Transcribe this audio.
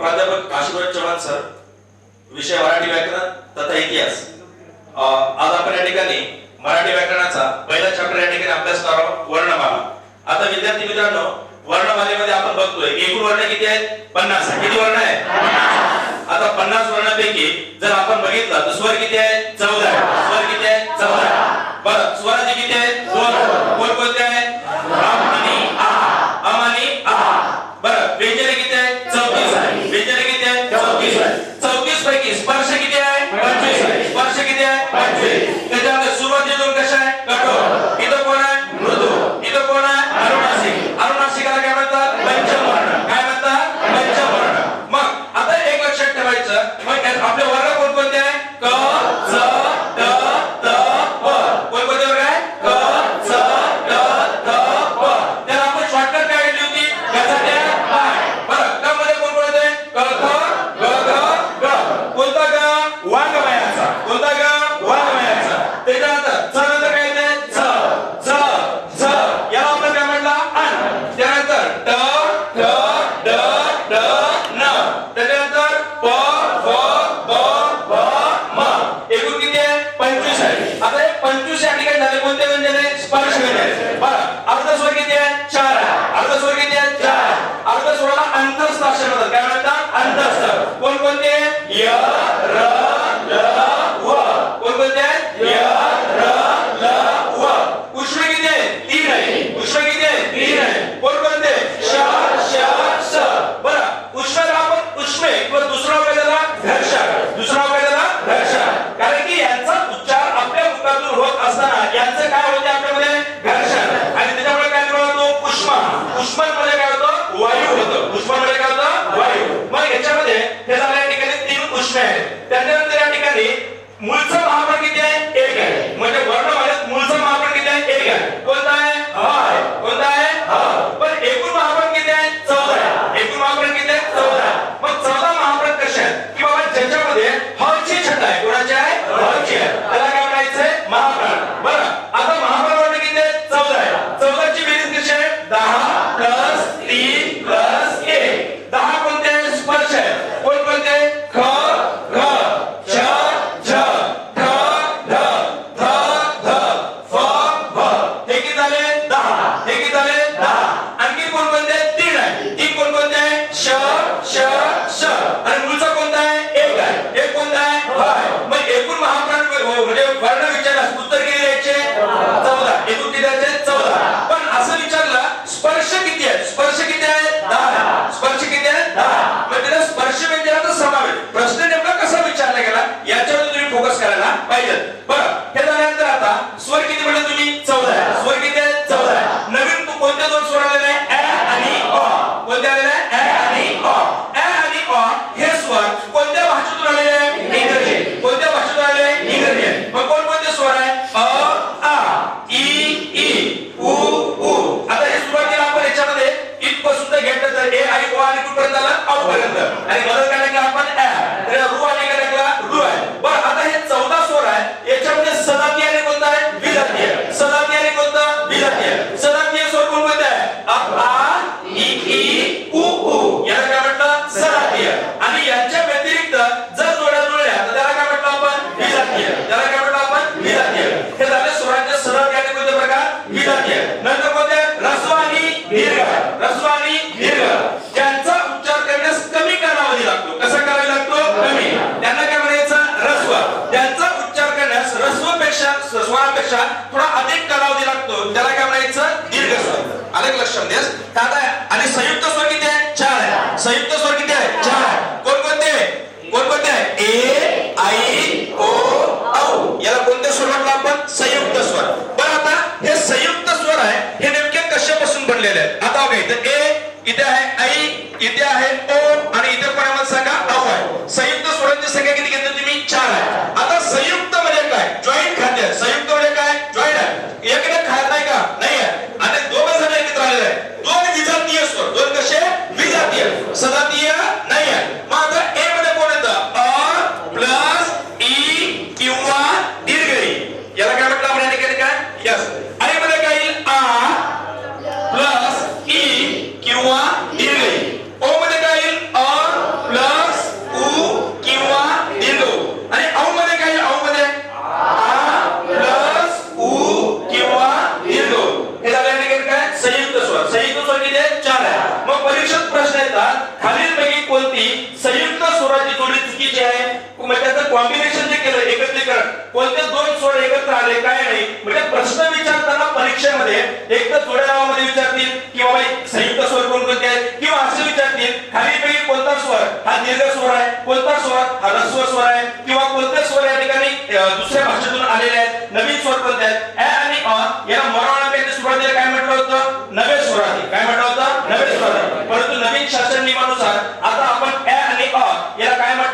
प्राध्यापक आशीर्वाद चव्हाण सर विषय मराठी व्याकरण तथा इतिहास. आज आपण या ठिकाणी मराठी व्याकरणाचा पहिला चॅप्टर या ठिकाणी अभ्यास करावा वर्णमाला. आता विद्यार्थी मित्रांनो वर्णमालेमध्ये आपण बघतोय एकूण वर्ण किती आहेत? पन्नास किती वर्ण आहे आता पन्नास वर्णापैकी जर आपण बघितलं तर स्वर किती आहे? चौदा आहे. स्वर किती आहे? चौदा बरं स्वराचे किती आहे? दोन. कोण कोणते आहे? आ. अम आणि बरं व्यंजने किती आहे? wanga baya दुसरा काय त्याला कारण की यांचा उच्चार आपल्या मुखातून होत असताना यांचं काय विधर्मीय नंतर कोणते रस्व आणि दीर्घ रस्व दीर्घ ज्यांचा उच्चार करण्यास कमी कालावधी लागतो. कसा करावा लागतो? कमी. त्यांना काय म्हणायचं? रस्व. ज्यांचा उच्चार करण्यास रस्वपेक्षा स्वरापेक्षा थोडा अधिक कालावधी लागतो. त्याला काय म्हणायचं? दीर्घ स्वर अलग लक्ष देस दादा आणि संयुक्त स्वर किती आहे? चार आहे. संयुक्त स्वर किती आहे? चार आहे. बनलेलं आहे आता बघा इथं ए इथे आहे आई इथे आहे ओ नावावर एकत्र आले काय नाही. म्हणजे प्रश्न विचारताना परीक्षेमध्ये एक तर जोड्या नावामध्ये विचारतील किंवा संयुक्त स्वर कोणकोणते आहेत? किंवा असे विचारतील खालीपैकी कोणता स्वर? हा दीर्घ स्वर आहे. कोणता स्वर? हा रस्व स्वर आहे. किंवा कोणत्या स्वर या ठिकाणी दुसऱ्या भाषेतून आलेले आहेत? नवीन स्वर कोणते आहेत? ऍ आणि अ याला मराठी सुरुवातीला काय म्हटलं होतं? नवे सुराती काय म्हटलं होतं? नवे सुराती परंतु नवीन शासन नियमानुसार आता आपण ए आणि अ याला काय म्हटलं